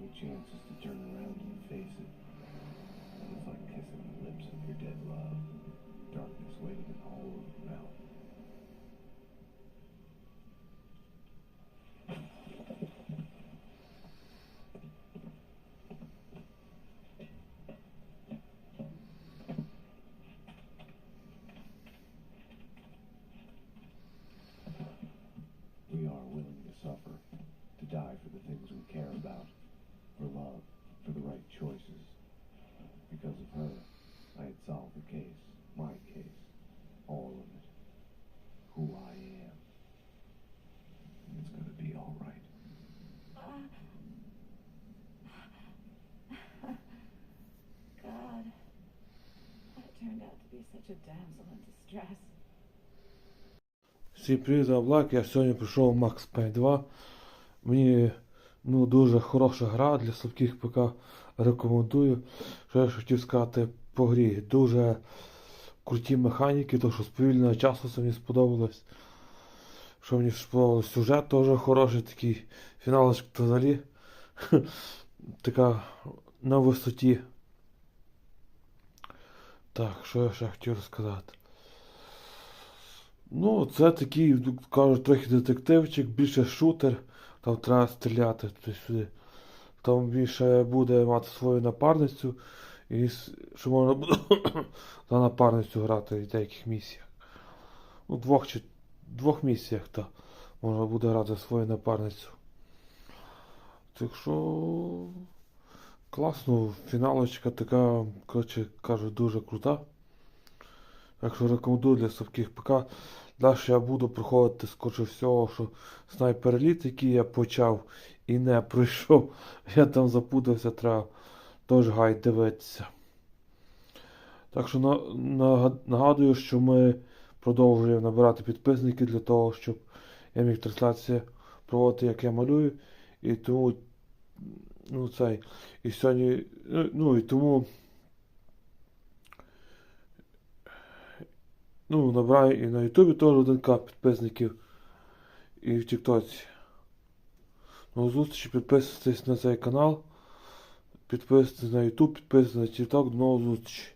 your chances to turn around and face it. And it's like kissing the lips of your Всім привіт, я Блак. Я сьогодні прийшов Max Payne 2. Мені ну, дуже хороша гра для слабких ПК. Рекомендую. Що я хотів сказати по грі. Дуже круті механіки, то що сповільнення часу це мені сподобалось. Що мені сподобалось, сюжет теж хороший, такий фіналочка взагалі. Така на висоті. Так, що я ще хотів сказати. Ну, це такий, ну, кажуть, трохи детективчик, більше шутер, там треба стріляти туди-сюди. Там більше буде мати свою напарницю, і що можна буде за напарницю грати в деяких місіях. Ну, двох чи двох місіях, так. Можна буде грати свою напарницю. Так що класно, фіналочка така, коротше кажу, дуже крута. Так що рекомендую для слабких ПК. Далі я буду проходити, скоріше всього, що снайпер еліт, який я почав і не пройшов. Я там запутався, треба теж гайд дивитися. Так що на, на, нагадую, що ми продовжуємо набирати підписники для того, щоб я міг трансляції проводити, як я малюю. І тому ну, цей, і сьогодні, ну, ну і тому. Ну, набираю і на Ютубі теж 1К підписників. І в Тіктоці. Ну, зустрічі підписуйтесь на цей канал. Підписуйтесь на Ютуб, підписуйтесь на Тікток. До нового зустрічей.